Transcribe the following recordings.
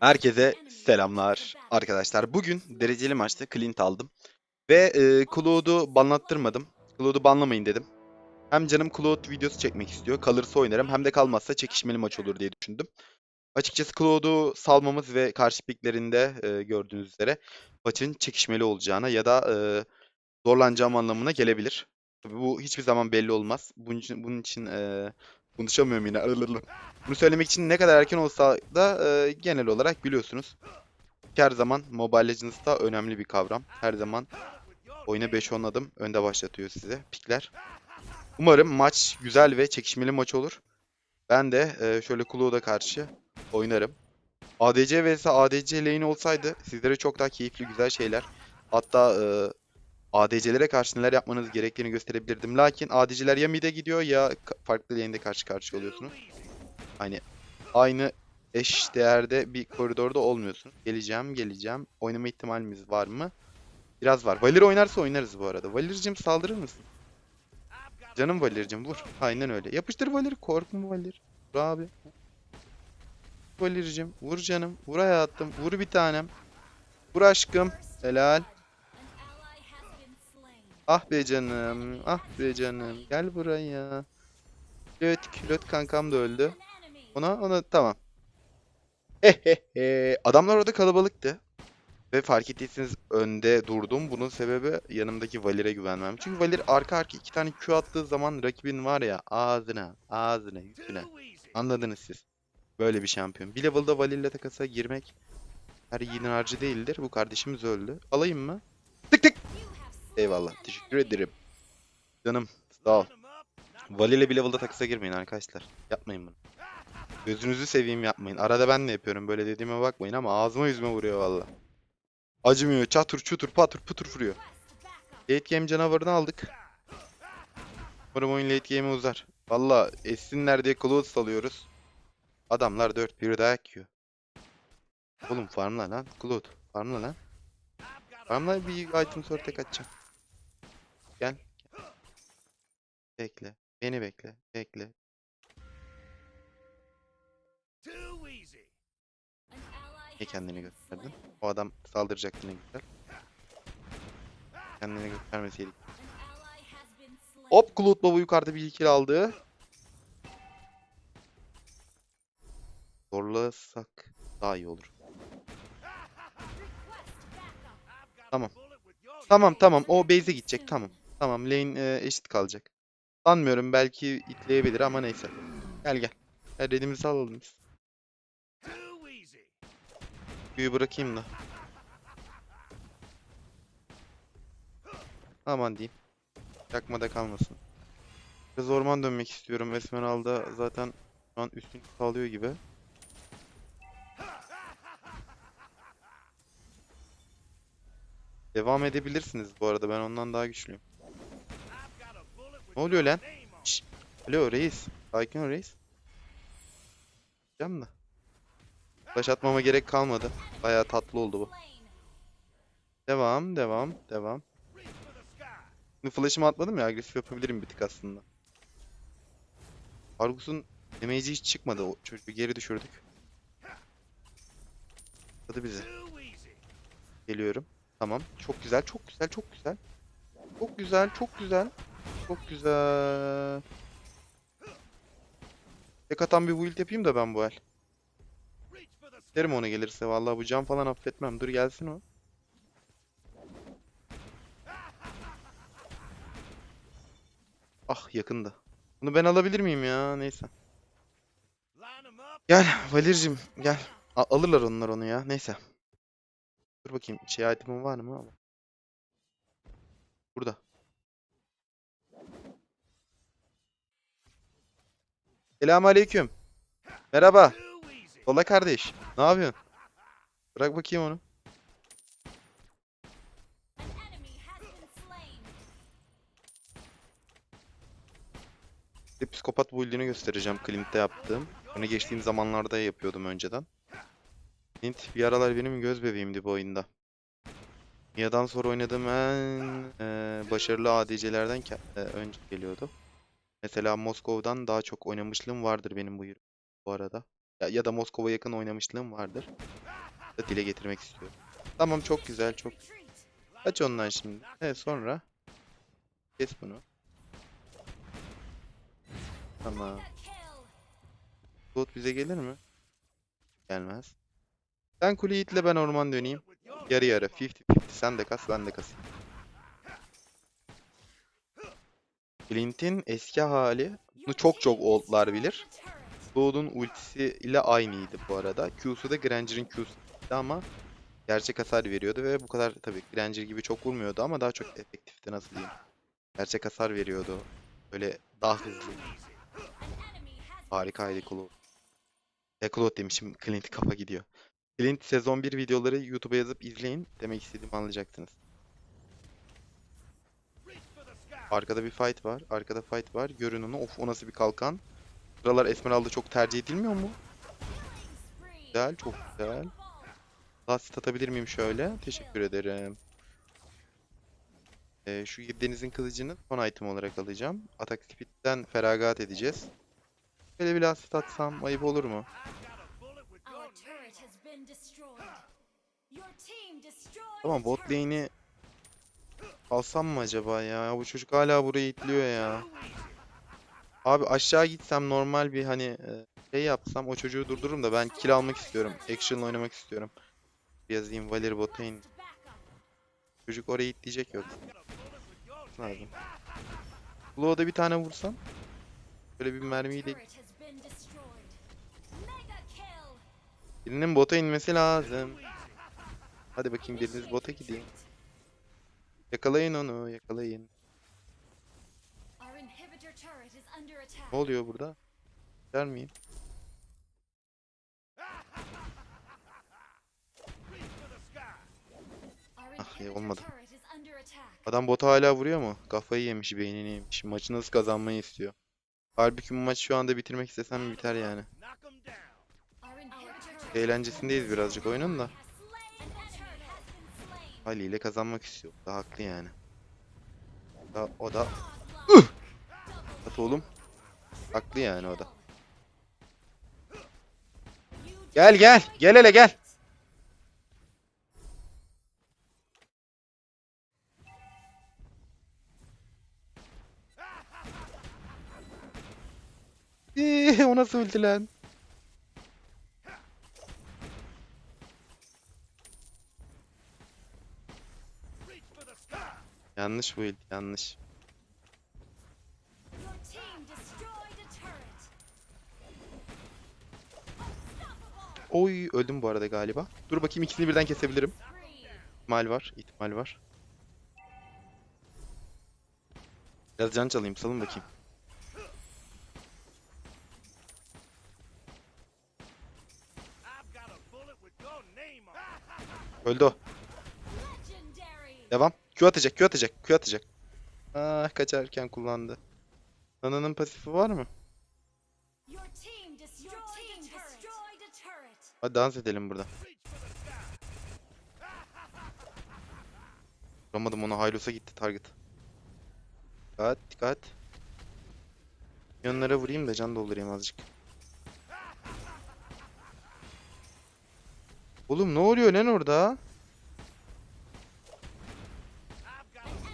Herkese selamlar arkadaşlar. Bugün dereceli maçta Clint aldım. Ve e, Cloud'u banlattırmadım. Cloud'u banlamayın dedim. Hem canım Cloud videosu çekmek istiyor. Kalırsa oynarım. Hem de kalmazsa çekişmeli maç olur diye düşündüm. Açıkçası Cloud'u salmamız ve karşı piklerinde e, gördüğünüz üzere maçın çekişmeli olacağına ya da e, zorlanacağım anlamına gelebilir. Tabii bu hiçbir zaman belli olmaz. Bunun için, bunun için e, konuşamıyorum yine. Bunu söylemek için ne kadar erken olsa da e, genel olarak biliyorsunuz. Her zaman Mobile Legends'ta önemli bir kavram. Her zaman oyuna 5-10 adım önde başlatıyor size pikler. Umarım maç güzel ve çekişmeli maç olur. Ben de e, şöyle Cloud'a karşı oynarım. ADC vs ADC lane olsaydı sizlere çok daha keyifli güzel şeyler. Hatta e, ADC'lere karşı neler yapmanız gerektiğini gösterebilirdim. Lakin ADC'ler ya mid'e gidiyor ya farklı lane'de karşı karşıya oluyorsunuz. Hani aynı eş değerde bir koridorda olmuyorsun. Geleceğim, geleceğim. Oynama ihtimalimiz var mı? Biraz var. Valir oynarsa oynarız bu arada. Valir'cim saldırır mısın? Canım Valir'cim vur. Aynen öyle. Yapıştır Valir. Korkma Valir. Vur abi. Valir'cim vur canım. Vur hayatım. Vur bir tanem. Vur aşkım. Helal. Ah be canım. Ah be canım. Gel buraya. Evet, külot kankam da öldü. Ona ona tamam. Hehehe. Adamlar orada kalabalıktı. Ve fark ettiyseniz önde durdum. Bunun sebebi yanımdaki Valir'e güvenmem. Çünkü Valir arka arka iki tane Q attığı zaman rakibin var ya ağzına, ağzına, yüzüne. Anladınız siz. Böyle bir şampiyon. Bir level'da Valir'le takasa girmek her yiğidin harcı değildir. Bu kardeşimiz öldü. Alayım mı? Eyvallah. Teşekkür ederim. Canım sağ ol. Valir'le bir level'da takasa girmeyin arkadaşlar. Yapmayın bunu. Gözünüzü seveyim yapmayın. Arada ben de yapıyorum böyle dediğime bakmayın ama ağzıma yüzüme vuruyor valla. Acımıyor. Çatır çutur patır putur vuruyor. Late game canavarını aldık. Umarım oyun late game'e uzar. Valla essinler diye Cloud salıyoruz. Adamlar 4 bir dayak yiyor. Oğlum farmla lan. Cloud. Farmla lan. Farmla bir item sonra tek atacağım. Gel. Bekle. Beni bekle. Bekle. Niye kendini gösterdin? O adam saldıracaktı ne güzel. Kendini göstermeseydik. Hop Cloud Baba yukarıda bir kill aldı. Zorlasak daha iyi olur. Tamam. Tamam tamam o base'e gidecek tamam. Tamam lane e, eşit kalacak. Sanmıyorum belki itleyebilir ama neyse. Gel gel. Gel redimizi alalım biz. Büyü bırakayım da. Aman diyeyim. Yakmada kalmasın. Biraz orman dönmek istiyorum. Esmeralda zaten şu an üstünlük sağlıyor gibi. Devam edebilirsiniz bu arada. Ben ondan daha güçlüyüm. Ne oluyor lan? Şşş. Alo reis. Sakin ol reis. Can da. Flash atmama gerek kalmadı. Bayağı tatlı oldu bu. Devam, devam, devam. Şimdi flash'ımı atmadım ya agresif yapabilirim bir tık aslında. Argus'un damage'i hiç çıkmadı. O çocuğu geri düşürdük. Hadi bize. Geliyorum. Tamam. Çok güzel, çok güzel, çok güzel. Çok güzel, çok güzel. Çok güzel. Tek atan bir build yapayım da ben bu el. Derim ona gelirse vallahi bu can falan affetmem. Dur gelsin o. Ah yakında. Bunu ben alabilir miyim ya? Neyse. Gel Valir'cim gel. A- alırlar onlar onu ya. Neyse. Dur bakayım. Şey item'ım var mı? Burada. Selamünaleyküm. Merhaba. Sola kardeş. Ne yapıyorsun? Bırak bakayım onu. Size psikopat build'ini göstereceğim Clint'te yaptığım. Bunu geçtiğim zamanlarda yapıyordum önceden. Clint bir aralar benim göz bebeğimdi bu oyunda. Mia'dan sonra oynadığım en eee, başarılı ADC'lerden eee, önce geliyordu. Mesela Moskov'dan daha çok oynamışlığım vardır benim bu, bu arada. Ya, ya da Moskova yakın oynamışlığım vardır. Da dile getirmek istiyorum. Tamam çok güzel çok. Kaç ondan şimdi. Evet sonra. Kes bunu. Tamam. Bot bize gelir mi? Gelmez. Sen kule itle ben orman döneyim. Yarı yarı 50-50 sen de kas ben de kasayım. Clint'in eski hali bunu çok çok oldlar bilir. Doğu'nun ultisi ile aynıydı bu arada. Q'su da Granger'in Q'suydu ama gerçek hasar veriyordu ve bu kadar tabii Granger gibi çok vurmuyordu ama daha çok efektifti nasıl diyeyim. Gerçek hasar veriyordu. Böyle daha hızlı. Harikaydı Claude. E Claude demişim Clint kafa gidiyor. Clint sezon 1 videoları YouTube'a yazıp izleyin. Demek istediğimi anlayacaksınız. Arkada bir fight var. Arkada fight var. Görün onu. Of o nasıl bir kalkan. Sıralar Esmeralda çok tercih edilmiyor mu? Güzel, çok güzel. Last atabilir miyim şöyle? Teşekkür ederim. Ee, şu denizin kılıcını son item olarak alacağım. Atak speed'den feragat edeceğiz. Böyle bir last atsam ayıp olur mu? Tamam bot lane'i alsam mı acaba ya? Bu çocuk hala burayı itliyor ya. Abi aşağı gitsem normal bir hani e, şey yapsam o çocuğu durdururum da ben kill almak istiyorum. Action oynamak istiyorum. Yazayım Valeri Botane. Çocuk orayı itleyecek yok. Lazım. Blow'a bir tane vursam. Böyle bir mermiyi de birinin bota inmesi lazım. Hadi bakayım biriniz bota gideyim. Yakalayın onu, yakalayın. Ne oluyor burada? Der miyim? Ah, iyi, olmadı. Adam bota hala vuruyor mu? Kafayı yemiş, beynini yemiş. Maçı nasıl kazanmayı istiyor. Halbuki bu maçı şu anda bitirmek istesem biter yani. Eğlencesindeyiz birazcık oyunun da. Haliyle kazanmak istiyor. Da haklı yani. Da, o da at oğlum. Haklı yani o da. Gel gel. Gel hele gel. Eee, o nasıl lan? Yanlış bu ulti, yanlış. Oy öldüm bu arada galiba. Dur bakayım ikisini birden kesebilirim. İhtimal var, ihtimal var. Biraz can çalayım, salın bakayım. Öldü o. Devam. Q atacak, Q atacak, Q atacak. Ah kaçarken kullandı. Nana'nın pasifi var mı? Hadi dans edelim burada. Vuramadım onu. Hylus'a gitti target. Dikkat dikkat. Yanlara vurayım da can doldurayım azıcık. Oğlum ne oluyor lan orada?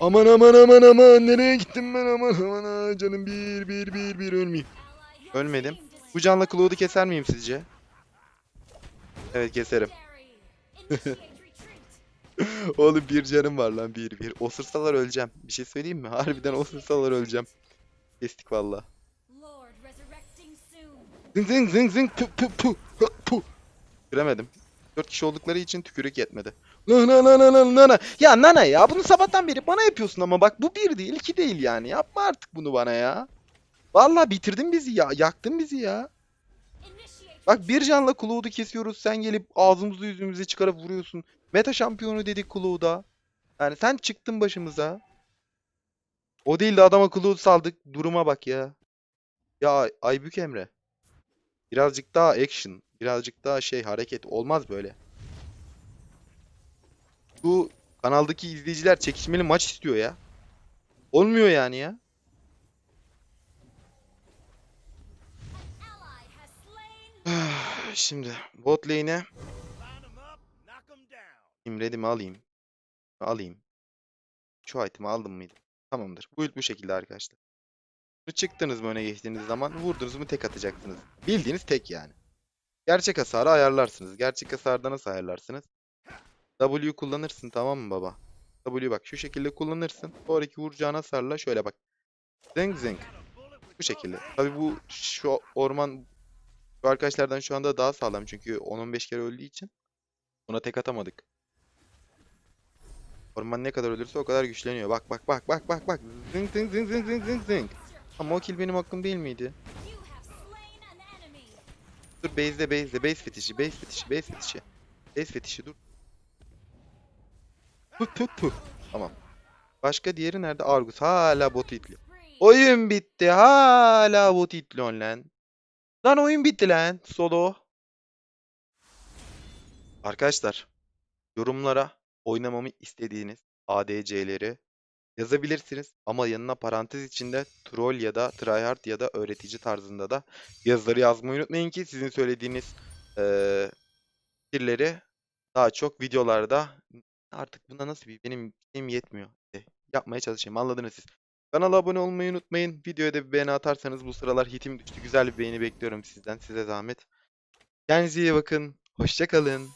Aman aman aman aman nereye gittim ben aman aman canım bir bir bir bir ölmeyeyim. Ölmedim. Bu canla Claude'u keser miyim sizce? Evet keserim. Oğlum bir canım var lan bir bir. Osırsalar öleceğim. Bir şey söyleyeyim mi? Harbiden osırsalar öleceğim. Kestik valla. Zing zing zing zing pu pu pu pu. Göremedim. Dört kişi oldukları için tükürük yetmedi. Nana nana nana nana. Ya nana ya bunu sabahtan beri bana yapıyorsun ama bak bu bir değil iki değil yani. Yapma artık bunu bana ya. Vallahi bitirdin bizi ya. Yaktın bizi ya. Bak bir canla Cloud'u kesiyoruz. Sen gelip ağzımızı yüzümüze çıkarıp vuruyorsun. Meta şampiyonu dedik Cloud'a. Yani sen çıktın başımıza. O değil de adama Cloud saldık. Duruma bak ya. Ya Aybük Emre. Birazcık daha action. Birazcık daha şey hareket. Olmaz böyle. Bu kanaldaki izleyiciler çekişmeli maç istiyor ya. Olmuyor yani ya. Şimdi bot lane'e imredimi alayım. Alayım. Şu item'i aldım mıydı? Tamamdır. Build bu şekilde arkadaşlar. Çıktınız mı öne geçtiğiniz zaman vurdunuz mu tek atacaksınız. Bildiğiniz tek yani. Gerçek hasarı ayarlarsınız. Gerçek hasarda nasıl ayarlarsınız? W kullanırsın tamam mı baba? W bak şu şekilde kullanırsın. Sonraki vuracağın hasarla şöyle bak. Zeng zeng. Bu şekilde. Tabi bu şu orman şu arkadaşlardan şu anda daha sağlam çünkü 10-15 kere öldüğü için ona tek atamadık. Orman ne kadar ölürse o kadar güçleniyor. Bak bak bak bak bak bak. Zing zing zing zing zing zing zing. Ama o kill benim hakkım değil miydi? Dur base'de base'de base fetişi base fetişi base fetişi. Base fetişi dur. Tut tut tut. Tamam. Başka diğeri nerede? Argus hala botu itliyor. Oyun bitti. Hala bot itliyorsun lan. Lan oyun bitti lan. Solo. Arkadaşlar. Yorumlara oynamamı istediğiniz ADC'leri yazabilirsiniz. Ama yanına parantez içinde troll ya da tryhard ya da öğretici tarzında da yazıları yazmayı unutmayın ki sizin söylediğiniz eee fikirleri daha çok videolarda artık buna nasıl bir benim benim yetmiyor. E, Yapmaya çalışayım. Anladınız siz. Kanala abone olmayı unutmayın. Videoya da bir beğeni atarsanız bu sıralar hitim düştü. Güzel bir beğeni bekliyorum sizden. Size zahmet. Kendinize iyi bakın. Hoşça kalın.